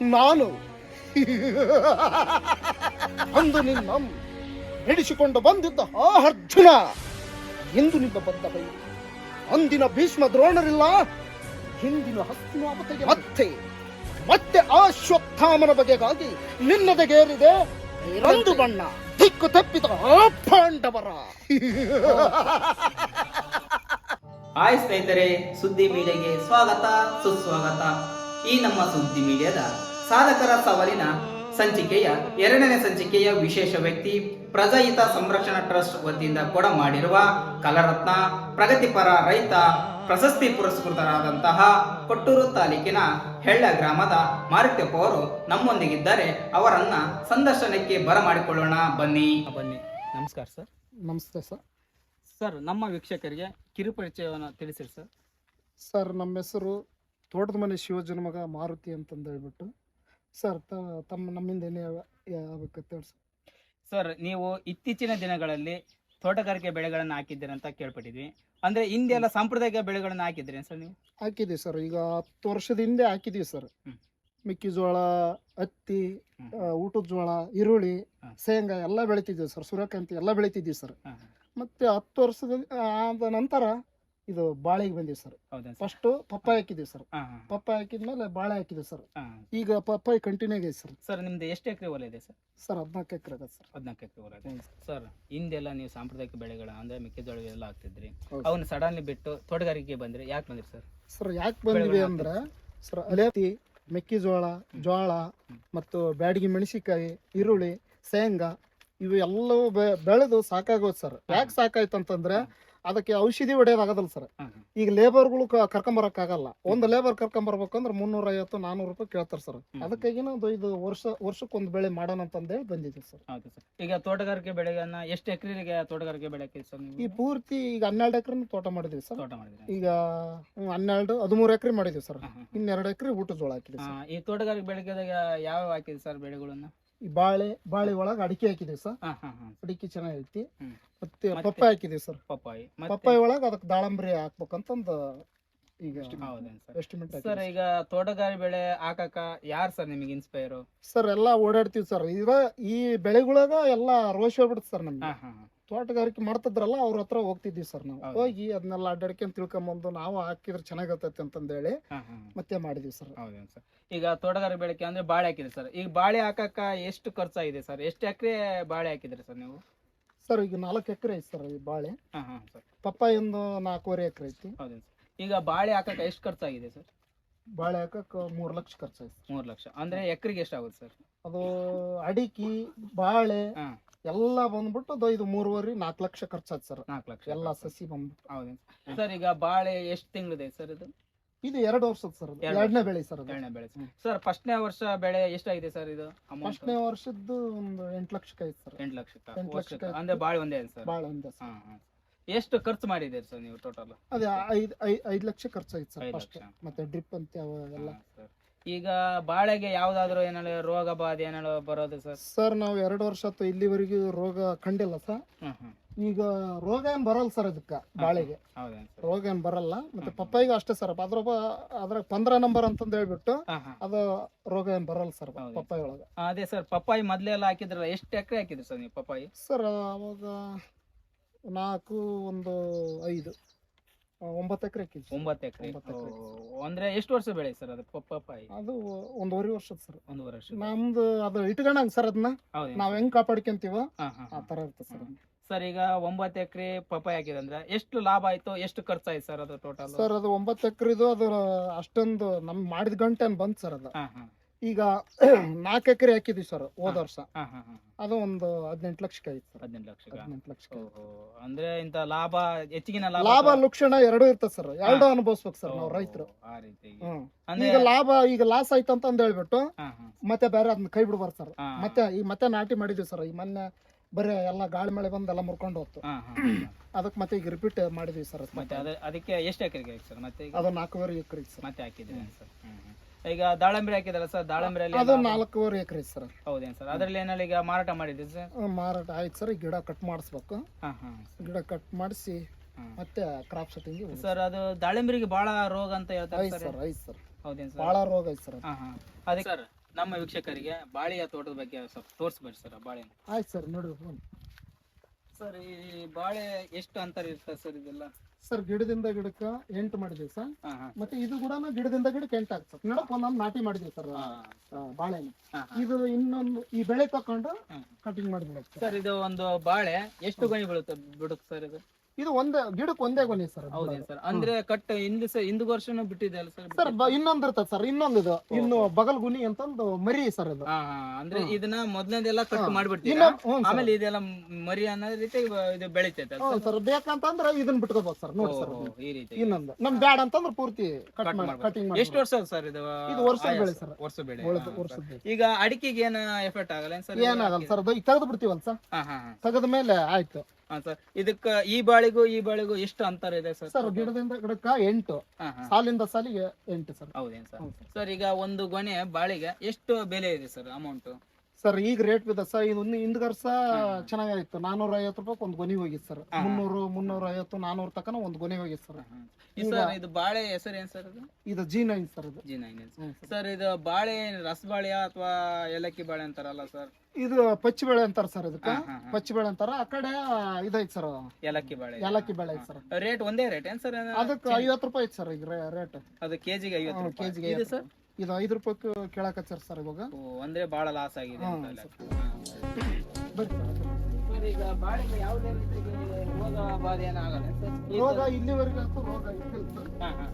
ನಾನು. ಅಂದು ನಿನ್ನ ಹಿಡಿಸಿಕೊಂಡು ಬಂದಿದ್ದ ಆ ಅರ್ಜುನ. ಎಂದು ನಿನ್ನ ಬಂದ ಬೈ ಅಂದಿನ ಭೀಷ್ಮ ದ್ರೋಣರಿಲ್ಲ. ಹಿಂದಿನ ಹಸ್ತಿನಾಪತೆಗೆ ಮತ್ತೆ ಮತ್ತೆ ಆ ಶ್ವತ್ಥಾಮನ ಬಗೆಗಾಗಿ ನಿನ್ನದೆಗೇರಿದೆ ರಂದು ಬಣ್ಣ. ದಿಕ್ಕು ತಪ್ಪಿದ ಆ ಪಾಂಡವರ. ಹಾಯ್ ಸ್ನೇಹಿತರೆ, ಸುದ್ದಿ ಮೀಡಿಯಾಗೆ ಸ್ವಾಗತ, ಸುಸ್ವಾಗತ. ಈ ನಮ್ಮ ಸುದ್ದಿ ಮೀಡಿಯಾದ ಸಾಧಕರ ಸವಾಲಿನ ಸಂಚಿಕೆಯ ಎರಡನೇ ಸಂಚಿಕೆಯ ವಿಶೇಷ ವ್ಯಕ್ತಿ ಪ್ರಜಾಹಿತ ಸಂರಕ್ಷಣಾ ಟ್ರಸ್ಟ್ ವತಿಯಿಂದ ಕೊಡ ಮಾಡಿರುವ ಕಲರತ್ನ ಪ್ರಗತಿಪರ ರೈತ ಪ್ರಶಸ್ತಿ ಪುರಸ್ಕೃತರಾದಂತಹ ಕೊಟ್ಟೂರು ತಾಲೂಕಿನ ಹೆಳ್ಳ ಗ್ರಾಮದ ಮಾರುತ್ಯಪ್ಪ ಅವರು ನಮ್ಮೊಂದಿಗಿದ್ದಾರೆ. ಅವರನ್ನ ಸಂದರ್ಶನಕ್ಕೆ ಬರಮಾಡಿಕೊಳ್ಳೋಣ. ಬನ್ನಿ. ಬನ್ನಿ. ನಮಸ್ಕಾರ ಸರ್. ನಮಸ್ತೆ ಸರ್. ಸರ್ ನಮ್ಮ ವೀಕ್ಷಕರಿಗೆ ಕಿರುಪರಿಚಯವನ್ನು ತಿಳಿಸಿರಿ ಸರ್. ಸರ್ ನಮ್ಮ ಹೆಸರು ತೋಟದ ಮನೆ ಶಿವಜನ ಮಗ ಮಾರುತಿ ಅಂತಂದು ಹೇಳ್ಬಿಟ್ಟು ಸರ್ ತಮ್ಮ ನಮ್ಮಿಂದ ಏನೇ ಆಗ್ಬೇಕಂತ ಹೇಳಿ ಸರ್. ಸರ್ ನೀವು ಇತ್ತೀಚಿನ ದಿನಗಳಲ್ಲಿ ತೋಟಗಾರಿಕೆ ಬೆಳೆಗಳನ್ನು ಹಾಕಿದ್ದೀರ ಅಂತ ಕೇಳ್ಪಟ್ಟಿದ್ವಿ. ಅಂದ್ರೆ ಹಿಂದೆ ಎಲ್ಲ ಸಾಂಪ್ರದಾಯಿಕ ಬೆಳೆಗಳನ್ನು ಹಾಕಿದ್ರಿ ಸರ್ ನೀವು? ಹಾಕಿದ್ದೀವಿ ಸರ್ ಈಗ ಹತ್ತು ವರ್ಷದ ಹಿಂದೆ ಹಾಕಿದ್ದೀವಿ ಸರ್. ಹ್ಮ್. ಮೆಕ್ಕೆಜೋಳ ಹತ್ತಿ ಹ್ಮ್. ಆ, ಊಟದ ಜೋಳ ಈರುಳ್ಳಿ ಹಾ. ಶೇಂಗಾ ಎಲ್ಲ ಬೆಳಿತಿದ್ದೀವಿ ಸರ್ ಸೂರ್ಯಕಾಂತಿ ಎಲ್ಲ ಬೆಳಿತಿದ್ದೀವಿ ಸರ್. ಹಾ, ಮತ್ತೆ ಹತ್ತು ವರ್ಷದ ಆದ ನಂತರ ಇದು ಬಾಳೆಗೆ ಬಂದಿವಿ sir. First sir? First papaya ಹಾಕಿದ್ವಿ ಸರ್. ಹಾ, ಹಾ, ಪಪ್ಪಾಯ ಹಾಕಿದ್ಮೇಲೆ ಬಾಳೆ ಹಾಕಿದ್ವಿ ಸರ್. ಹಾ. ಈಗ ಪಪ್ಪಾಯ ಕಂಟಿನ್ಯೂ ಆಗಿದೆ ಸರ್. ಸರ್ ನಿಮ್ದು ಎಷ್ಟು ಎಕರೆ ಹೊಲ ಇದೆ ಸರ್? ಸರ್ ಹದಿನಾಲ್ಕು ಎಕರೆ ಅದ ಸರ್. ಹದಿನಾಲ್ಕು ಎಕರೆ ಹೊಲ ಇದೆ. ಸರ್ ಹಿಂದೆಲ್ಲ ನೀವು ಸಾಂಪ್ರದಾಯಿಕ ಬೆಳೆಗಳ ಅಂದ್ರೆ ಮೆಕ್ಕೆಜೋಳ ಎಲ್ಲ ಹಾಕ್ತಿದ್ರಿ. ಹೌದು. ಅವನ್ನ ಸಡನ್ಲಿ ಬಿಟ್ಟು ತೋಟಗಾರಿಕೆ ಬಂದ್ರೆ ಯಾಕೆ ಬಂದ್ರಿ ಸರ್? ಸರ್ ಯಾಕೆ ಬಂದಿವಿ ಅಂದ್ರೆ ಸರ್ ಅಲೇತಿ ಮೆಕ್ಕೆಜೋಳ ಜೋಳ. ಮತ್ತು ಬ್ಯಾಡಗಿ ಮೆಣಸಿಕಾಯಿ ಈರುಳ್ಳಿ ಶೇಂಗಾ ಇವು ಎಲ್ಲವೂ ಬೆ- ಬೆಳೆದು ಸಾಕಾಗೋದು ಸರ್. ಯಾಕೆ ಸಾಕಾಯ್ತು ಅಂತಂದ್ರೆ ಅದಕ್ಕೆ ಔಷಧಿ ಹೊಡೆಯೋದಾಗದಲ್ಲ ಸರ್. ಈಗ ಲೇಬರ್ಗಳು ಕರ್ಕೊಂಬರಕ್ಕಾಗಲ್ಲ. ಒಂದು ಲೇಬರ್ ಕರ್ಕೊಂಬರ್ಬೇಕಂದ್ರೆ ಮುನ್ನೂರ ಐವತ್ತು ನಾನೂರು ರೂಪಾಯಿ ಕೇಳ್ತಾರೆ ಸರ್ ಒಂದು ಇದು ವರ್ಷ ವರ್ಷಕ್ಕೊಂದು ಬೆಳೆ ಮಾಡೋಣ ಅಂತಂದೇಳಿ ಬಂದಿದ್ದೀವಿ ಸರ್. ಈಗ ತೋಟಗಾರಿಕೆ ಬೆಳೆಗಳನ್ನ ಎಷ್ಟು ಎಕರೆಗೆ ತೋಟಗಾರಿಕೆ ಬೆಳೆ ಸರ್ ಈ ಪೂರ್ತಿ ಈಗ ಹನ್ನೆರಡು ಎಕರೆ ತೋಟ ಮಾಡಿದ್ವಿ ಸರ್. ತೋಟ ಮಾಡಿದ್ವಿ ಈಗ ಹನ್ನೆರಡು ಹದಿಮೂರು ಎಕರೆ ಮಾಡಿದ್ವಿ ಸರ್. ಇನ್ನೆರಡು ಎಕರೆ ಊಟದ ಜೋಳ ಹಾಕಿದ್ವಿ ಈ ತೋಟಗಾರಿಕೆ ಬೆಳೆಗೆ ಯಾವ ಹಾಕಿದ್ವಿ ಸರ್ ಬೆಳೆಗಳನ್ನ? ಈ ಬಾಳೆ ಬಾಳೆ ಒಳಗೆ ಅಡಿಕೆ ಹಾಕಿದೀವಿ ಸರ್. ಅಡಿಕೆ ಚೆನ್ನಾಗೈತಿ. ಮತ್ತೆ ಪಪ್ಪಾಯಿ ಹಾಕಿದೀವಿ ಸರ್. ಪಪ್ಪಾಯಿ. ಪಪ್ಪಾಯಿ ಒಳಗೆ ಅದಕ್ಕೆ ದಾಳಂಬ್ರಿ ಹಾಕ್ಬೇಕಂತಂದು ಈಗ ಎಸ್ಟಿಮೇಟ್ ಸರ್. ಈಗ ತೋಟಗಾರಿ ಬೆಳೆ ಹಾಕಕ ಯಾರು ಸರ್ ನಿಮಗೆ ಇನ್ಸ್ಪೈರು ಸರ್ ಎಲ್ಲ ಓಡಾಡ್ತೀವಿ ಸರ್. ಇದ ಈ ಬೆಳೆಗಳಾಗ ಎಲ್ಲ ರೋಷ್ ಹೋಗ್ಬಿಡುತ್ತೆ ಸರ್ ನಮ್ಗೆ. ತೋಟಗಾರಿಕೆ ಮಾಡ್ತಿದ್ರಲ್ಲ ಅವ್ರ ಹತ್ರ ಹೋಗ್ತಿದ್ವಿ ಸರ್ ನಾವು. ಹೋಗಿ ಅದನ್ನೆಲ್ಲ ಅಡ್ಡಾಡ್ಕೊಂಡ್ ತಿಳ್ಕೊಂಬಂದು ನಾವು ಹಾಕಿದ್ರೆ ಚೆನ್ನಾಗತ್ತೈತೆ ಅಂತಂದೇಳಿ ಮತ್ತೆ ಮಾಡಿದ್ವಿ ಸರ್. ಹೌದೇನು ಸರ್? ಈಗ ತೋಟಗಾರಿಕೆ ಬೆಳಕೆ ಅಂದ್ರೆ ಬಾಳೆ ಹಾಕಿದ್ರಿ ಸರ್. ಈಗ ಬಾಳೆ ಹಾಕಕ್ಕ ಎಷ್ಟು ಖರ್ಚಾಗಿದೆ ಸರ್? ಎಷ್ಟು ಎಕರೆ ಬಾಳೆ ಹಾಕಿದ್ರಿ ಸರ್ ನೀವು? ಸರ್ ಈಗ ನಾಲ್ಕು ಎಕರೆ ಐತಿ ಸರ್ ಈ ಬಾಳೆ. ಪಪ್ಪಾಯ ಒಂದು ನಾಲ್ಕೂವರೆ ಎಕರೆ ಐತಿ. ಹೌದೇನು ಸರ್? ಈಗ ಬಾಳೆ ಹಾಕಕ ಎಷ್ಟು ಖರ್ಚಾಗಿದೆ ಸರ್? ಬಾಳೆ ಹಾಕಕ್ಕೆ ಮೂರು ಲಕ್ಷ ಖರ್ಚಾಯ್ತು ಮೂರು ಲಕ್ಷ. ಅಂದ್ರೆ ಎಕರೆಗೆ ಎಷ್ಟಾಗುತ್ತೆ ಸರ್? ಅದು ಅಡಿಕೆ ಬಾಳೆ ಎಲ್ಲ ಬಂದ್ಬಿಟ್ಟು ಇದು ಮೂರುವರೆ ನಾಲ್ಕು ಲಕ್ಷ ಖರ್ಚಾಯ್ತು ಸರ್. ನಾಲ್ಕು ಲಕ್ಷ ಎಲ್ಲ ಸಸಿ ಬಂದ್ಬಿಟ್ಟು. ಹೌದೇನು ಸರ್. ಈಗ ಬಾಳೆ ಎಷ್ಟು ತಿಂಗಳಿದೆ ಸರ್ ಇದು? ಇದು ಎರಡು ವರ್ಷದ ಸರ್ ಎರಡನೇ ಬೆಳೆ ಸರ್ ಎರಡನೇ ಬೆಳೆ. ಸರ್. ಫಸ್ಟ್ನೇ ವರ್ಷ ಬೆಳೆ ಎಷ್ಟಾಗಿದೆ ಸರ್ ಇದು ಫಸ್ಟ್ನೇ ವರ್ಷದ್ದು ಒಂದು ಎಂಟು ಲಕ್ಷಕ್ಕೆ ಐತೆ ಸರ್. ಎಂಟು ಲಕ್ಷ ಎಂಟು ಲಕ್ಷ ಲಕ್ಷಕ್ಕೆ ಅಂದ್ರೆ ಬಾಳೆ ಒಂದೇ ಸರ್? ಬಾಳೆ ಒಂದೇ ಸರ್. ಎಷ್ಟು ಖರ್ಚು ಮಾಡಿದ್ದೀರಿ ಸರ್ ನೀವು ಟೋಟಲ್ ಅದೇ ಐದು ಐದು ಲಕ್ಷ ಖರ್ಚಾಯ್ತು ಸರ್ ಫಸ್ಟ್ ಮತ್ತೆ ಡ್ರಿಪ್ ಅಂತ ಯಾವ ಎಲ್ಲ. ಈಗ ಬಾಳೆಗೆ ಯಾವ್ದಾದ್ರು ಏನಾದ್ರು ರೋಗ ಬಾಧೆ ಏನಾದ್ರು ಬರೋದು ಸರ್? ಸರ್ ನಾವು ಎರಡು ವರ್ಷ ಇಲ್ಲಿವರೆಗೂ ರೋಗ ಕಂಡಿಲ್ಲ ಸರ್. ಹ್ಮ್ ಹ್ಮ್. ಈಗ ರೋಗ ಏನ್ ಬರಲ್ಲ ಸರ್ ಅದಕ್ಕೆ ಬಾಳೆಗೆ. ಹೌದೇನು ಸರ್? ರೋಗ ಏನ್ ಬರಲ್ಲ. ಮತ್ತೆ. ಪಪ್ಪಾಯಿಗೂ ಅಷ್ಟೇ ಸರ್. ಅದ್ರ ಅದ್ರಾಗ ಪಂದ್ರ ನಂಬರ್ ಅಂತಂದ್ ಹೇಳ್ಬಿಟ್ಟು ಹಾ ಹಾ. ಅದು ರೋಗ ಏನ್ ಬರಲ್ಲ ಸರ್ ಹೌದಾ? ಪಪ್ಪಾಯಿ ಒಳಗೆ. ಅದೇ ಸರ್ ಪಪ್ಪಾಯಿ ಮೊದ್ಲೆಲ್ಲ ಹಾಕಿದ್ರಲ್ಲ ಎಷ್ಟು ಎಕರೆ ಹಾಕಿದ್ರಿ ಸರ್ ನೀವು ಪಪ್ಪಾಯಿ? ಸರ್ ಅವಾಗ ನಾಲ್ಕು ಒಂದು ಐದು. ಒಂಬತ್ತು ಎಕರೆ ಒಂಬತ್ತು ಎಕರೆ? ಒಂಬತ್ತು ಎಕ್ರೆ. ಅಂದ್ರೆ ಎಷ್ಟು ವರ್ಷ ಬೆಳೆ ಸರ್ ಅದು ಪ- ಪಪ್ಪಾಯಿ? ಅದು ಒಂದೂವರೆ ವರ್ಷದ ಸರ್. ಒಂದೂವರೆ ವರ್ಷ ನಮ್ದು ಅದು ಇಟ್ಕೊಂಡಂಗ್ ಸರ್ ಅದನ್ನ ನಾವು ನಾವ್ ಹೆಂಗ್ ಕಾಪಾಡ್ಕೊಂತೀವ ಆ ತರ ಇರ್ತದೆ ಸರ್. ಸರ್ ಈಗ ಒಂಬತ್ತು ಎಕರೆ ಪಪ್ಪಾಯಿ ಹಾಕಿದಂದ್ರೆ ಎಷ್ಟು ಲಾಭ ಆಯ್ತು ಎಷ್ಟು ಖರ್ಚಾಯ್ತು ಸರ್ ಅದು ಟೋಟಲ್ ಸರ್ ಅದು ಒಂಬತ್ತು ಎಕರೆದು ಅದು ಅಷ್ಟೊಂದು ನಮ್ ಮಾಡಿದ ಗಂಟೆ ಬಂತು ಸರ್ ಅದು. ಈಗ ನಾಲ್ಕು ಎಕರೆ ಹಾಕಿದ್ವಿ ಸರ್ ಹೋದ ವರ್ಷ. ಹಾ ಹಾ ಹಾ ಅದು ಒಂದು ಹದಿನೆಂಟು ಲಕ್ಷಕ್ಕೆ ಆಯ್ತು ಸರ್ ಹದಿನೆಂಟು ಲಕ್ಷ ಹದಿನೆಂಟು ಲಕ್ಷಕ್ಕೆ ಓಹೋ ಅಂದ್ರೆ ಇಂತ ಲಾಭ ಹೆಚ್ಚಿಗಿನ ಲಾಭ ಲಾಭ ಲಕ್ಷಣ ಎರಡೂ ಇರ್ತದೆ ಸರ್ ಎರಡು ಅನುಭವಿಸ್ಬೇಕು ಸರ್ ನಾವು ರೈತರು. ಆ ರೀತಿ ಹ್ಮ್. ಈಗ ಲಾಭ ಈಗ ಲಾಸ್ ಆಯ್ತು ಅಂತ ಅಂದ್ ಹೇಳ್ಬಿಟ್ಟು ಹಾ ಹಾ. ಮತ್ತೆ ಬೇರೆ ಅದನ್ನ ಕೈ ಬಿಡ್ಬಾರ್ದು ಸರ್ ಹಾ. ಮತ್ತೆ ಈ ಮತ್ತೆ ನಾಟಿ ಮಾಡಿದ್ವಿ ಸರ್ ಈ ಮೊನ್ನೆ ಬರೀ ಎಲ್ಲ ಗಾಳಿ ಮಳೆ ಬಂದು ಎಲ್ಲ ಮುರ್ಕೊಂಡು ಹೋಗ್ತು ಹಾ ಹಾ ಹಾ. ಅದಕ್ಕೆ ಮತ್ತೆ ಈಗ ರಿಪೀಟ್ ಮಾಡಿದ್ವಿ ಸರ್ ಮತ್ತೆ ಅದ ಅದಕ್ಕೆ ಎಷ್ಟು ಎಕರೆಗೆ ಸರ್ ಮತ್ತೆ ಈಗ? ಅದು ನಾಲ್ಕೂವರೆ ಎಕರೆ ಸರ್ ಮತ್ತೆ ಹಾಕಿದ್ದೀರಿ ಸರ್ ಹ್ಮ್, ಹ್ಮ್. ಈಗ ದಾಳಂಬ್ರಿ ಹಾಕಿದಾರ ಸರ್ ದಾಳಂಬ್ರಿಯಲ್ಲಿ ಅದು ನಾಲ್ಕೂವರೆ ಎಕರೆ ಸರ್. ಹೌದೇನು ಸರ್? ಅದರಲ್ಲಿ ಏನಾದ್ರು ಈಗ ಮಾರಾಟ ಮಾಡಿದ್ರಿ ಸರ್? ಮಾರಾಟ ಆಯ್ತು ಸರ್. ಗಿಡ ಕಟ್ ಮಾಡಿಸ್ಬೇಕು. ಹಾ ಹಾ ಗಿಡ ಕಟ್ ಮಾಡಿಸಿ. ಮತ್ತೆ ಕ್ರಾಪ್ ಸೆಟ್ಟಿಂಗ್ ಸರ್ ಅದು ದಾಳಿಂಬ್ರಿಗೆ ಬಹಳ ರೋಗ ಅಂತ ಹೇಳ್ತಾರೆ ಸರ್. ಸರ್ ಐತ್ ಸರ್. ಹೌದೇನು ಸರ್? ಭಾಳ ರೋಗ ಐತ್ ಸರ್ ಹಾ ಹಾ. ಅದಕ್ಕೆ ಸರ್ ನಮ್ಮ ವೀಕ್ಷಕರಿಗೆ ಬಾಳೆಯ ತೋಟದ ಬಗ್ಗೆ ಸ್ವಲ್ಪ ತೋರಿಸ್ಬೇಡಿ ಸರ್ ಬಾಳೆ ಆಯ್ತು ಸರ್ ನೋಡಿ. ಸರ್ ಈ ಬಾಳೆ ಎಷ್ಟು ಅಂತರ ಇರ್ತದೆ ಸರ್ ಇದೆಲ್ಲ? ಸರ್ ಗಿಡದಿಂದ ಗಿಡಕ್ಕೆ ಎಂಟು ಮಾಡಿದೀವಿ ಸರ್. ಹಾ ಹಾ. ಮತ್ತೆ ಇದು ಕೂಡ ಗಿಡದಿಂದ ಗಿಡಕ್ಕೆ ಎಂಟು ಆಗ್ತದೆ ನಡಕ್ ಒಂದೊಂದು ನಾಟಿ ಮಾಡಿದೀವಿ ಸರ್ ಬಾಳೆ ಬಾಳೆನ. ಹಾ, ಹಾ. ಇದು ಇನ್ನೊಂದು ಈ ಬೆಳೆ ತಕೊಂಡು. ಕಟಿಂಗ್ ಮಾಡಿದ್ವಿ ಸರ್. ಇದು ಒಂದು ಬಾಳೆ ಎಷ್ಟು ಗಣಿ ಬೀಳುತ್ತೆ ಬಿಡುತ್ತೆ ಸರ್ ಇದು? ಇದು ಒಂದೇ ಗಿಡಕ್ಕೆ ಒಂದೇ ಗೊನೆ ಸರ್ ಅಂದ್ರೆ ಕಟ್ ಹಿಂದ ಹಿಂದ ಹಿಂದ್ ವರ್ಷನೂ ಬಿಟ್ಟಿದೆ ಅಲ್ಲ ಸರ್? ಸರ್ ಇನ್ನೊಂದ್ ಇರ್ತದ ಸರ್ ಇನ್ನೊಂದು ಇದು. ಇನ್ನು ಬಗಲ್ ಗುನಿ ಅಂತಂದು ಮರಿ ಸರ್ ಇದು ಹಾ ಹಾ ಅಂದ್ರೆ. ಇದನ್ನ ಮೊದ್ಲನೇದೆಲ್ಲ ಕಟ್ ಮಾಡ್ಬಿಡ್ತೀವಿ ಮಾಡ್ಬಿಡ್ತೀರಾ? ಹ್ಞೂ ಸರ್. ಆಮೇಲೆ ಇದೆಲ್ಲ ಮರಿ ಅನ್ನೋ ರೀತಿ ಇದು ಬೆಳಿತೈತೆ ಅಲ್ಲ ಹ್ಞೂ ಸರ್? ಬೇಕಂತಂದ್ರೆ ಇದನ್ನ ಬಿಟ್ಕೋಬಹುದು ಸರ್ ನೋಡಿ ಸರ್ ಓಹೋ, ಈ ರೀತಿ. ಇನ್ನೊಂದು. ನಮ್ ಬ್ಯಾಡ ಅಂತಂದ್ರೆ ಪೂರ್ತಿ ಕಟ್ ಮಾಡಿ. ಕಟಿಂಗ್ ಮಾಡಿ ಎಷ್ಟು ವರ್ಷ ಸರ್ ಇದು ಇದು ವರ್ಷ? ಬೆಳೆ ಸರ್. ವರ್ಷ ಬೆಳೆ. ಹಾ, ಸರ್. ಈಗ ಅಡಿಕೆಗೆ ಏನ ಎಫೆಕ್ಟ್ ಆಗಲ್ಲ ಏನ್ ಸರ್? ಏನಾಗಲ್ಲ ಸರ್ ಈಗ ತೆಗೆದು ಬಿಡ್ತೀವಲ್ಲ ಸರ್? ಹಾ ಹಾ ಹಾ. ತೆಗೆದ ಮೇಲೆ ಆಯ್ತು. ಹಾ ಸರ್ ಇದಕ್ಕ ಈ ಬಾಳಿಗೂ ಈ ಬಾಳಿಗೂ ಎಷ್ಟು ಅಂತರ ಇದೆ ಸರ್ ಸರ್ ಗಿಡದಿಂದ ಗಿಡಕ್ಕ ಎಂಟು. ಸಾಲಿಂದ ಸಾಲಿಗೆ ಎಂಟು ಸರ್ ಹೌದೇನು ಸರ್. ಸರ್ ಈಗ ಒಂದು ಗೊನೆ ಬಾಳಿಗೆ ಎಷ್ಟು ಬೆಲೆ ಇದೆ ಸರ್ ಅಮೌಂಟ್ ಸರ್ ಈಗ ರೇಟ್ ಬಿದ್ದ ಸರ್ ಇದು ಹಿಂದ್ ವರ್ಷ ಹ್ಮ್. ನಾನೂರ ಐವತ್ತು ರೂಪಾಯಿ ಒಂದ್ ಗೊನೆ ಹೋಗಿತ್ತು ಸರ್. ಮುನ್ನೂರು ಮುನ್ನೂರ ಐವತ್ತು ನಾನೂರು ತಕನ ಒಂದು ಗೊನೆ ಹೋಗಿತ್ತು ಸರ್. ಈ ಸರ್ ಇದು ಬಾಳೆ ಹೆಸರು ಏನ್ ಸರ್ ಇದು ಇದು ಜಿ ನೈನ್ ಸರ್ ಇದು. G nine sir. ಇದು ಬಾಳೆ ರಸಬಾಳೆ ಅಥವಾ ಏಲಕ್ಕಿ ಬಾಳೆ ಅಂತಾರಲ್ಲ ಸರ್? ಇದು ಪಚ್ಚಿ ಬೆಳೆ ಅಂತಾರ ಸರ್ ಇದಕ್ಕೆ. ಪಚ್ಚಿ ಬೆಳೆ ಅಂತಾರ. ಆ ಕಡೆ ಇದೈತ್ ಸರ್. ಏಲಕ್ಕಿ ಬಾಳೆ. ಏಲಕ್ಕಿ ಬೆಳೆ ಐತ್ ಸರ್. ರೇಟ್ ಒಂದೇ ರೇಟ್ ಏನ್ ಸರ್? ಅದಕ್ಕೆ ಐವತ್ತು ರೂಪಾಯಿ ಐತ್ ಸರ್ ಈಗ ರೇಟ್ ಅದು ಕೆಜಿಗೆ ಐವತ್ತು ರೂಪಾಯಿ. ಕೆಜಿಗೆ ಸರ್? ಇದು ಐದು ರೂಪಾಯಿ ಕೇಳಕತ್ತಾರ ಸರ್ ಇವಾಗ ಓ, ಅಂದ್ರೆ ಬಹಳ ಲಾಸ್ ಆಗಿದೆ ಅಂತ. ಸರ್. ಬರ್ರಿ ಈಗ ಬಾಳೆಗೆ ಯಾವುದೇ ರೀತಿಗೆ ರೋಗ ಆಗಲ್ಲ ರೋಗ ಸರ್- ಇಲ್ಲಿವರೆಗೆ ಅಂತೂ ರೋಗ ಇದ್ದಿಲ್ಲ ಸರ್ ಹಾ, ಹಾ.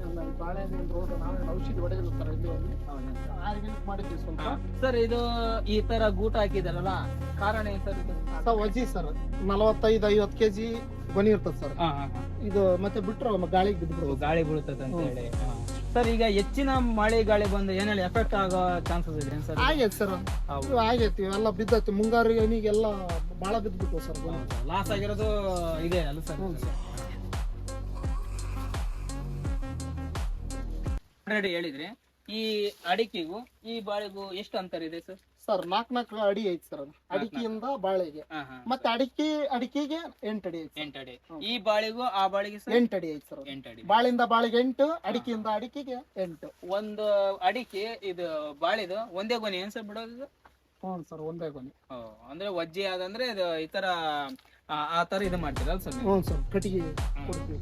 ನಮ್ಮ ಬಾಳೆಹಣ್ಣಿನ ರೋಗ ನಾವೇನು ಔಷಧಿ ಸರ್ ಇಲ್ಲಿವರೆಗೆ ಹೌದಾ ಆರ್ಗ್ಯಾನಿಕ್ ಮಾಡಿದ್ವಿ ಸ್ವಲ್ಪ ಹಾ. ಸರ್ ಇದು ಈ ತರ ಗೂಟ ಹಾಕಿದಾರಲ್ಲ ಕಾರಣ ಏನ್ ಸರ್ ಇದು ಸರ್ ವಜಿ ಸರ್ ನಲವತ್ತೈದು ಐವತ್ತು ಕೆಜಿ ಗೊನಿ ಇರ್ತದೆ ಸರ್ ಹಾ, ಹಾ, ಹಾ. ಇದು ಮತ್ತೆ ಬಿಟ್ರಲ್ಲ ಗಾಳಿ ಗಾಳಿಗೆ ಬಿದ್ದು ಗಾಳಿ ಬೀಳುತ್ತದೆ ಅಂತ ಹೇಳಿ ಹಾ. ಸರ್ ಈಗ ಹೆಚ್ಚಿನ ಮಳೆ ಗಾಳಿ ಬಂದು ಏನೇಳಿ ಎಫೆಕ್ಟ್ ಆಗೋ ಚಾನ್ಸಸ್ ಇದೆ ಸರ್? ಆಗೈತೆ ಸರ್. ಆಗೈತಿ ಇವೆಲ್ಲ ಬಿದ್ದೈತಿ. ಮುಂಗಾರು ಏನಿಗೆಲ್ಲ ಭಾಳ ಬಿದ್ದುಬಿಟ್ಟು ಸರ್. ಲಾಸ್ ಆಗಿರೋದು ಇದೆ ಅಲ್ಲ ಸರ್? ಆಲ್ರೆಡಿ ಹೇಳಿದ್ರಿ ಈ ಅಡಿಕೆಗೂ ಈ ಬಾಳೆಗೂ ಎಷ್ಟು ಅಂತರ ಇದೆ ಸರ್? ಸರ್ ನಾಲ್ಕು ನಾಲ್ಕು ಅಡಿ ಐತಿ ಸರ್ ಅದು. ಅಡಿಕೆಯಿಂದ ಬಾಳೆಗೆ. ಮತ್ತೆ ಅಡಿಕೆ ಅಡಿಕೆಗೆ ಎಂಟು ಅಡಿ ಐತಿ ಎಂಟು ಅಡಿ. ಈ ಬಾಳಿಗೂ ಆ ಬಾಳಿಗೆ ಎಂಟು ಅಡಿ ಐತಿ ಸರ್. ಎಂಟು ಅಡಿ. ಬಾಳಿಂದ ಬಾಳಿಗೆ ಎಂಟು ಅಡಿಕೆಯಿಂದ ಅಡಿಕೆಗೆ ಎಂಟು. ಒಂದು ಅಡಿಕೆ ಇದು ಬಾಳಿದು ಒಂದೇ ಗೊನೆ ಏನ್ ಸರ್ ಬಿಡೋದು? ಹ್ಞೂ ಸರ್ ಒಂದೇ ಗೊನೆ. ಅಂದ್ರೆ ವಜ್ಜಿ ಆದಂದ್ರೆ ಇದು ಈ ತರ ಆ ತರ ಇದು ಮಾಡ್ತೀರಲ್ಲ ಸರ್? ಹ್ಞೂ ಸರ್ ಕಟ್ಟಿಗೆ ಕೊಡ್ತೀವಿ.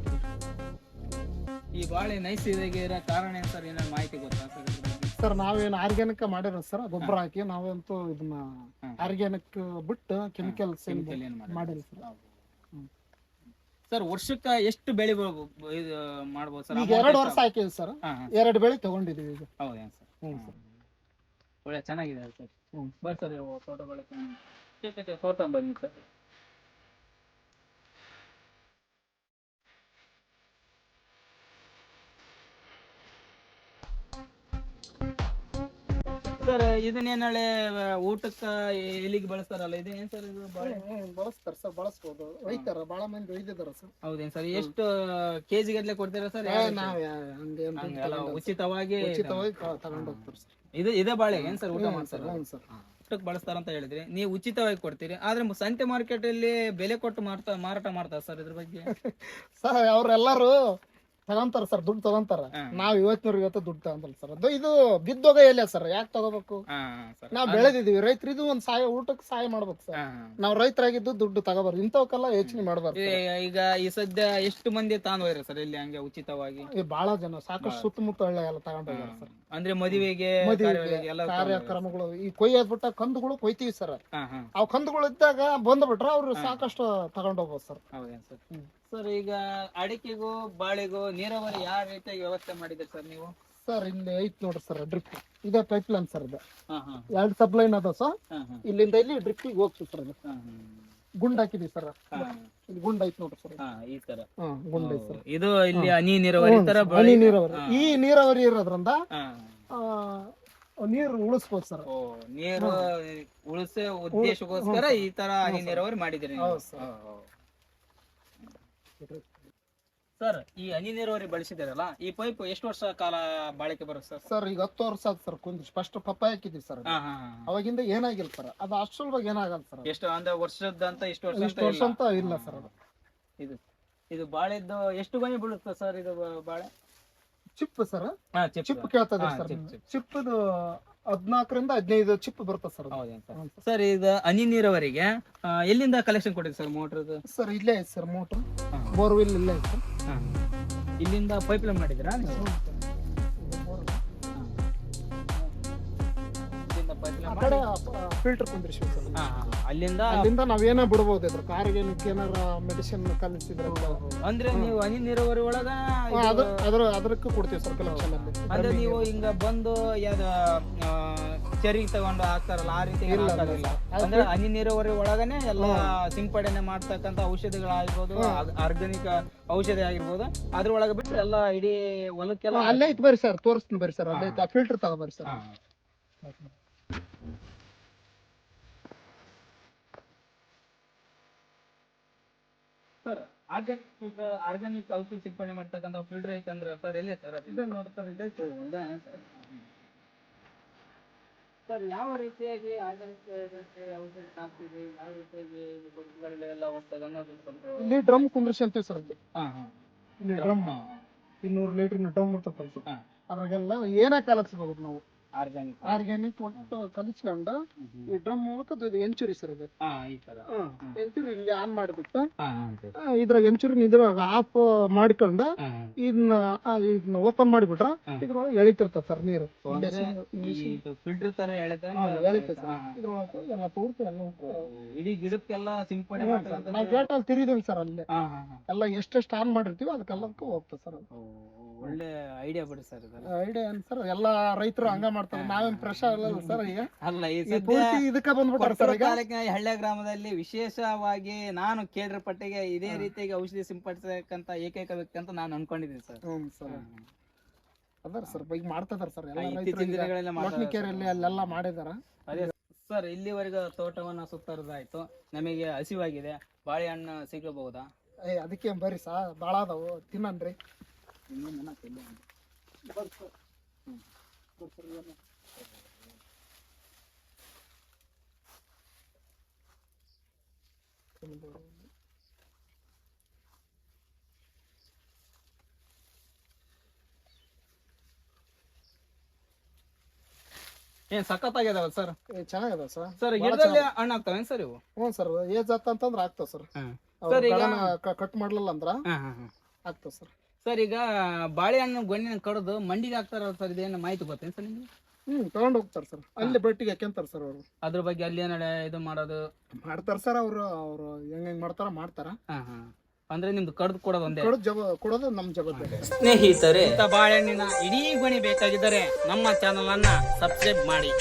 ಈ ಬಾಳೆ ನೈಸ್ ಇದಾಗಿರೋ ಕಾರಣ ಏನ್ ಸರ್ ಏನಾದ್ರು ಮಾಹಿತಿ ಗೊತ್ತಾ ಸರ್? ಸರ್ ನಾವೇನು ಆರ್ಗ್ಯಾನಿಕ್ ಮಾಡಿರೋ ಸರ್. ಗೊಬ್ಬರ ಹಾಕಿ ನಾವಂತೂ ಇದನ್ನ. ಆರ್ಗ್ಯಾನಿಕ್ ಬಿಟ್ಟು ಕೆಮಿಕಲ್ಸ್ Chemical ಏನ್ ಮಾಡಿಲ್ಲ. ಮಾಡಿಲ್ಲ ಸರ್. ಸರ್ ವರ್ಷಕ್ಕ ಎಷ್ಟು ಬೆಳೆ ಬ- ಬ- ಇದು ಮಾಡ್ಬೋದು ಸರ್? ಈಗ ಎರಡು ವರ್ಷ ಹಾಕಿವಿ ಸರ್. ಹಾ ಹಾ. ಎರಡು ಬೆಳೆ ತಗೊಂಡಿದೀವಿ ಈಗ. ಹೌದೇನ್ ಸರ್? ಹ್ಞೂ ಸರ್. ಒಳ್ಳೆ ಚೆನ್ನಾಗಿದೆ ಸರ್. ಹ್ಮ್. ಬರ್ರಿ ಸರ್ ಇವು ತೋಟಗಳು ತೋಟ ಬನ್ನಿ ಸರ್. ಸರ್ ಇದನ್ನೇನಳೆ ಊಟಕ್ಕ ಎಲಿಗೆ ಬಳಸ್ತಾರಲ್ಲ ಇದೇನ್ ಏನ್ ಸರ್ ಇದು ಬಾಳೆ? ಬಳಸ್ತಾರ ಸರ್ ಬಳಸ್ಬೋದು. ಒಯ್ತಾರ ಬಾಳ ಮಂದಿ ಒಯ್ದಿದಾರ ಸರ್. ಹೌದೇನ್ ಸರ್ ಎಷ್ಟು ಕೆಜಿ ಗಟ್ಲೆ ಕೊಡ್ತೀರಾ ಸರ್. ಉಚಿತವಾಗಿ ಉಚಿತವಾಗಿ ತಗೊಂಡೋಗ್ತಾರ ಸರ್. ಇದು ಇದೇ ಬಾಳೆ ಏನ್ ಸರ್ ಊಟ ಮಾಡ್ತಾರ ಮಾಡ್ತಾರೆ? ಸರ್ ಊಟಕ್ಕೆ ಬಳಸ್ತಾರ ಅಂತ ಹೇಳಿದ್ರಿ. ನೀವು ಉಚಿತವಾಗಿ ಕೊಡ್ತೀರಿ. ಆದ್ರೆ ಸಂತೆ ಮಾರ್ಕೆಟ್ ಅಲ್ಲಿ ಬೆಲೆ ಕೊಟ್ಟು ಮಾರ್ತಾ ಮಾರಾಟ ಮಾಡ್ತಾರೆ ಸರ್ ಇದ್ರ ಬಗ್ಗೆ? ಸರ್ ಅವ್ರೆಲ್ಲರೂ ತಗೊಂತಾರ ಸರ್ ದುಡ್ಡು ತಗೊಂತಾರ. ನಾವ್ ಇವತ್ತಿನವ್ರ ಇವತ್ತು ದುಡ್ಡು ತಗೊಂತಲ್ಲ ಸರ್. ಅದು ಇದು ಬಿದ್ದೋಗ ಎಲ್ಲ ಸರ್ ಯಾಕೆ ತಗೋಬೇಕು? ನಾವ್ ಬೆಳೆದಿದೀವಿ ರೈತರಿದು ಒಂದ್ ಸಹಾಯ ಊಟಕ್ಕೆ ಸಹಾಯ ಮಾಡ್ಬೇಕು ಸರ್. ನಾವ್ ರೈತರಾಗಿದ್ದು ದುಡ್ಡು ತಗೋಬಾರ್ದು. ಇಂಥವಕ್ಕೆಲ್ಲ ಯೋಚನೆ ಮಾಡ್ಬಾರ್ದು ಈಗ ಈ ಸದ್ಯ ಎಷ್ಟು ಮಂದಿ ತಾನು ಹೋಯ್ರಿ ಸರ್ ಇಲ್ಲಿ ಹಂಗೆ ಉಚಿತವಾಗಿ? ಬಹಳ ಜನ ಸಾಕಷ್ಟು ಸುತ್ತಮುತ್ತ ಹಳ್ಳಿ ಎಲ್ಲ ತಗೊಂಡ್ ಹೋಗ್ಯಾರ ಸರ್. ಅಂದ್ರೆ ಮದುವೆಗೆ. ಕಾರ್ಯಕ್ರಮಗಳು ಈ ಕೊಯ್ಯದ್ ಬಿಟ್ಟ ಕಂದುಗಳು ಕೊಯ್ತೀವಿ ಸರ್. ಅವ್ ಕಂದುಗಳು ಇದ್ದಾಗ ಬಂದ್ಬಿಟ್ರ ಅವ್ರು ಸಾಕಷ್ಟು ತಗೊಂಡ್ ಹೋಗ್ಬೋದು ಸರ್. ಸರ್ ಈಗ ಅಡಿಕೆಗೂ ಬಾಳೆಗೂ ನೀರಾವರಿ ಯಾವ ರೀತಿಯಾಗಿ ವ್ಯವಸ್ಥೆ ಮಾಡಿದ್ರಿ ಸರ್ ನೀವು? ಸರ್ ಇಲ್ಲಿ ಐತ್ ನೋಡ್ರಿ ಸರ್ ಡ್ರಿಪ್ ಇದೇ ಪೈಪ್ ಲೈನ್ ಸರ್ ಇದು. ಹಾ ಹಾ. ಎರಡು ಸಬ್ ಲೈನ್ ಅದ ಸರ್ ಇಲ್ಲಿಂದ ಇಲ್ಲಿ ಡ್ರಿಪ್ಪಿಗೆ ಹೋಗ್ತೀವಿ ಸರ್ ಅದು ಗುಂಡ್ ಹಾಕಿದೀವಿ ಸರ್. ಇಲ್ಲಿ ಗುಂಡ್ ಐತ್ ನೋಡ್ರಿ ಸರ್. ಹಾ ಈ ತರ. ಹಾ ಗುಂಡ್ ಐತ್ ಸರ್. ಇದು ಇಲ್ಲಿ ಹನಿ ನೀರಾವರಿ ತರ ಹನಿ ನೀರಾವರಿ. ಈ ನೀರಾವರಿ ಇರೋದ್ರಿಂದ ಆ, ನೀರು ಉಳಿಸ್ಬೋದು ಸರ್. ಓ ನೀರು ಉಳಿಸೋ ಉದ್ದೇಶಕ್ಕೋಸ್ಕರ ಈ ತರ ಹನಿ ನೀರಾವರಿ ಮಾಡಿದ್ರಿ ನೀವು. ಹೌದು ಸರ್. ಸರ್ ಈ ಹನಿ ನೀರಾವರಿ ಬಳಸಿದಿರಲ್ಲ ಈ ಪೈಪ್ ಎಷ್ಟು ವರ್ಷ ಕಾಲ ಬಾಳಿಕೆ ಬರುತ್ತೆ ಸರ್? ಸರ್ ಈಗ ಹತ್ತು ವರ್ಷ ಆಯ್ತು ಸರ್ ಕುಂದ್ ಫಸ್ಟ್ ಪಪ್ಪಾಯ ಹಾಕಿದ್ವಿ ಸರ್ ಹಾ ಹಾ ಹಾ. ಅವಾಗಿಂದ ಏನಾಗಿಲ್ಲ ಸರ್. ಅದು ಅಷ್ಟೊಳಗೆ ಏನಾಗಲ್ಲ ಸರ್ ಎಷ್ಟು ಅಂದ್ರೆ ವರ್ಷದಂತ ಇಷ್ಟು ವರ್ಷ ಇಷ್ಟು ವರ್ಷ ಅಂತ ಇಲ್ಲ ಸರ್ ಅದು. ಇದು ಇದು ಬಾಳೆದ್ದು ಎಷ್ಟು ಗೊನೆ ಬೀಳುತ್ತೆ ಸರ್ ಇದು ಬ- ಬಾಳೆ? Chip sir. ಹಾ ಚಿಪ್ ಕೇಳ್ತದೆ ಹಾ, ಸರ್ ಚಿಪ್, ಚಿಪ್. ಚಿಪ್ಪದು ಹದಿನಾಲ್ಕರಿಂದ ಹದಿನೈದು ಚಿಪ್ ಬರ್ತದೆ ಸರ್ ಸರ್? ಸರ್. ಈಗ ಹನಿ ನೀರಾವರಿಗೆ ಆ, ಎಲ್ಲಿಂದ ಕಲೆಕ್ಷನ್ ಕೊಟ್ಟಿದೆ ಸರ್ ಮೋಟ್ರದ್ದು ಸರ್ ಇಲ್ಲೇ ಐತೆ ಸರ್ ಮೋಟ್ರ್ ಬೋರ್ವೆಲ್ ಇಲ್ಲ ಇತ್ತು. ಇಲ್ಲಿಂದ ಪೈಪ್ ಲೈನ್ ಮಾಡಿದ್ರಾ ನೀವು? ಇಲ್ಲಿಂದ ಆ ಮಾಡಿ- ಕಡೆ ಫಿಲ್ಟರ್ ಕುಂದ್ರಿಸಿ ಸರ್ ಹಾ, ಹಾ. ಅಲ್ಲಿಂದ ಅಲ್ಲಿಂದ ನಾವೇನ ಬಿಡ್ಬೋದು ಇದ್ರ ಕಾರಿಗೆ ಏನಾರ ಮೆಡಿಸಿನ್ ಕಲಿಸಿದ್ರೆ ಅಂದ್ರೆ ನೀವು ಹನಿ ನೀರಾವರಿ ಒಳಗ ಇದು- ಅದ್ರ ಅದ್ರ ಅದಕ್ಕೆ ಕೊಡ್ತೀವಿ ಸರ್ ಕಲೆಕ್ಷನ್ ಅಲ್ಲಿ ಅಂದ್ರೆ ನೀವು ಹಿಂಗ ಬಂದು ಯಾವ್ದ ಚರಿಗೆ ತಗೊಂಡು ಹಾಕ್ತಾರಲ್ಲ ಆ ರೀತಿ ಏನು ಇಲ್ಲ, ಹಾಕೋದಿಲ್ಲ. ಅಂದ್ರೆ ಹನಿ ನೀರಾವರಿ ಒಳಗನೆ ಎಲ್ಲ ಸಿಂಪಡಣೆ ಮಾಡ್ತಕ್ಕಂತ ಔಷಧಿಗಳಾಗಿರ್ಬೋದು ಆರ್ಗಾನಿಕ್ ಔಷಧಿ ಆಗಿರ್ಬೋದು ಅದ್ರೊಳಗೆ ಬಿಟ್ಟು ಎಲ್ಲ ಇಡೀ ಹೊಲಕ್ಕೆಲ್ಲ ಹಾ, ಅಲ್ಲೇ ಐತೆ ಬರ್ರಿ ಸರ್ ತೋರಿಸ್ತೀನಿ ಬರ್ರಿ ಸರ್ ಅಲ್ಲೇ ಫಿಲ್ಟರ್ ತಗೋಬರ್ರಿ ಸರ್. ಸರ್ ಆರ್ಗಾನಿಕ್ ಆರ್ಗಾನಿಕ್ ಔಷಧಿ ಸಿಂಪಡಣೆ ಮಾಡ್ತಕ್ಕಂಥ ಫಿಲ್ಟರ್ ಐತಂದ್ರೆ ಸರ್ ಎಲ್ಲಿ ಸರ್ ಇದು ನೋಡ್ತಾರೆ ಸರ್ ಯಾವ ರೀತಿಯಾಗಿ ಔಷಧಿ ಯಾವ ರೀತಿಯಾಗಿ ಗೊಬ್ಬರಗಳೆಲ್ಲ ಹೋಗ್ತದೆ ಅನ್ನೋದು ಸ್ವಲ್ಪ ಇಲ್ಲಿ ಡ್ರಮ್ ಕುಂದ್ರಿಸಿ ಅಂತೀವಿ ಸರ್ ಇಲ್ಲಿ ಹಾ ಹಾ. ಇಲ್ಲಿ ಡ್ರಮ್ ಇನ್ನೂರು ಲೀಟರ್ ಡ್ರಮ್ ಹಾ. ಅದ್ರಾಗೆಲ್ಲ ಏನ ನಾವು. ಆರ್ಗ್ಯಾನಿಕ್ ಒಟ್ಟು ಕಲಿಸ್ಕೊಂಡು ಈ ಡ್ರಮ್ ಮೂಲಕ ಎಂಚೂರಿ ಸರ್ ಇದು. ಎಂಚುರಿ ಇಲ್ಲಿ ಆನ್ ಮಾಡಿಬಿಟ್ಟು ಇದ್ರಾಗ ಎಂಚುರಿ ಇದ್ರಾಗ ಆಫ್ ಮಾಡ್ಕೊಂಡ ಇದನ್ನ ಇದನ್ನ ಓಪನ್ ಮಾಡಿಬಿಟ್ರ ಇದ್ರೊಳಗೆ ಎಳಿತಿರ್ತ ಸರ್ ನೀರು. ಫಿಲ್ಟರ್ ತರ ಎಲ್ಲ ಪೂರ್ತಿ ಇಡೀ ಗಿಡಕ್ಕೆಲ್ಲ ಸಿಂಪಡಣೆ ನಾವು ಗೇಟ್ ಅಲ್ಲಿ ತಿರಿದೀವಿ ಸರ್ ಅಲ್ಲಿ. ಎಲ್ಲ ಎಷ್ಟೆಷ್ಟು ಆನ್ ಮಾಡಿರ್ತೀವಿ ಅದಕ್ಕೆಲ್ಲಕ್ಕೂ ಹೋಗ್ತದೆ ಸರ್ ಒಳ್ಳೆ ಐಡಿಯಾ ಬಿಡಿ ಸರ್ ಐಡಿಯಾ ಏನ್ ಸರ್? ಎಲ್ಲಾ ರೈತರು ಹಂಗ ಮಾಡ್ತಾರೆ. ನಾವೇನ್ ಫ್ರೆಶ್ ಆಗಲ್ಲ ಸರ್ ಈಗ? ಅಲ್ಲ ಈ ಪೂರ್ತಿ ಇದಕ್ಕ ಬಂದ್ಬಿಟ್ಟಾರ ಸರ್ ಈಗ? ತಾಲೂಕಿನ ಹಳ್ಳಿ ಗ್ರಾಮದಲ್ಲಿ ವಿಶೇಷವಾಗಿ ನಾನು ಕೇಳಿರ ಪಟ್ಟಿಗೆ ಇದೇ ರೀತಿಯಾಗಿ ಔಷಧಿ ಸಿಂಪಡಿಸಕ್ಕಂತ ಏಕೈಕ ವ್ಯಕ್ತಿ ಅಂತ ನಾನು ಅನ್ಕೊಂಡಿದ್ದೀನಿ ಸರ್. ಅದರ ಸರ್. ಅದಾರ ಸರ್ ಈಗ ಮಾಡ್ತಿದಾರ ಸರ್. ಎಲ್ಲ ರೈತರು ದಿನಗಳಲ್ಲಿ ಮಾಡ್ತಾ ಇದ್ದಾರೆ ಲಕ್ಷ್ಮೀಕೆರೆಯಲ್ಲಿ ಅಲ್ಲೆಲ್ಲ ಮಾಡಿದಾರ. ಅದೇ ಸರ್ ಇಲ್ಲಿವರೆಗೂ ತೋಟವನ್ನ ಸುತ್ತರದಾಯ್ತು. ನಮಗೆ ಹಸಿವಾಗಿದೆ. ಬಾಳೆಹಣ್ಣು ಸಿಗಬಹುದಾ? ಏ ಅದಕ್ಕೆ ಬರ್ರಿ ಸಾ ಭಾಳ ಅದಾವು ತಿನ್ನನ್ರಿ. ಏನ್ ಸಖತ್ತಾಗ್ಯದವ ಸರ್ ಏ ಚೆನ್ನಾಗದ ಸರ್ ಸರ್ ಗಿಡದಲ್ಲಿ ಹಣ್ಣು ಆಗ್ತಾವೇನ್ ಸರ್ ಇವು? ಹ್ಞೂ ಸರ್ ಏಜ್ ಆತಂತಂದ್ರ ಆಗ್ತಾವ ಸರ್ ಸರ್ ಈಗ ಕಟ್ ಮಾಡ್ಲಿಲ್ಲ ಅಂದ್ರ ಆಗ್ತಾವ ಸರ್ ಸರ್ ಈಗ ಬಾಳೆಹಣ್ಣು ಗೊಣ್ಣಿನ ಕಡದು ಮಂಡಿಗೆ ಹಾಕ್ತಾರ ಸರ್ ಇದೇನು ಮಾಹಿತಿ ಗೊತ್ತೇನು ಸರ್ ನಿಮ್ಗೆ? ಹ್ಮ್ ತಗೊಂಡ್ ಹೋಗ್ತಾರ ಸರ್. ಅಲ್ಲಿ ಬೆಟ್ಟಿಗೆ ಹಾಕ್ಯಂತಾರ ಸರ್ ಅವರು. ಅದ್ರ ಬಗ್ಗೆ ಅಲ್ಲಿ ಏನ ಇದು ಮಾಡೋದು? ಮಾಡ್ತಾರ ಸರ್ ಅವರು ಅವ್ರು ಹೆಂಗ್ ಹೆಂಗ್ ಮಾಡ್ತಾರ ಮಾಡ್ತಾರ. ಹಾ ಹಾ. ಅಂದ್ರೆ ನಿಮ್ದು ಕಡ್ದು ಕೊಡೋದು ಒಂದೇ? ಕೊಡೋದ್ ಜವ ಕೊಡೋದು ನಮ್ ಜವಾಬ್ದಾರಿ. ಸ್ನೇಹಿತರೆ ಇಂಥ ಬಾಳೆಹಣ್ಣಿನ ಇಡೀ ಗೊಣಿ ಬೇಕಾಗಿದ್ದರೆ ನಮ್ಮ ಚಾನಲ್ ಅನ್ನ ಸಬ್ಸ್ಕ್ರೈಬ್ ಮಾಡಿ.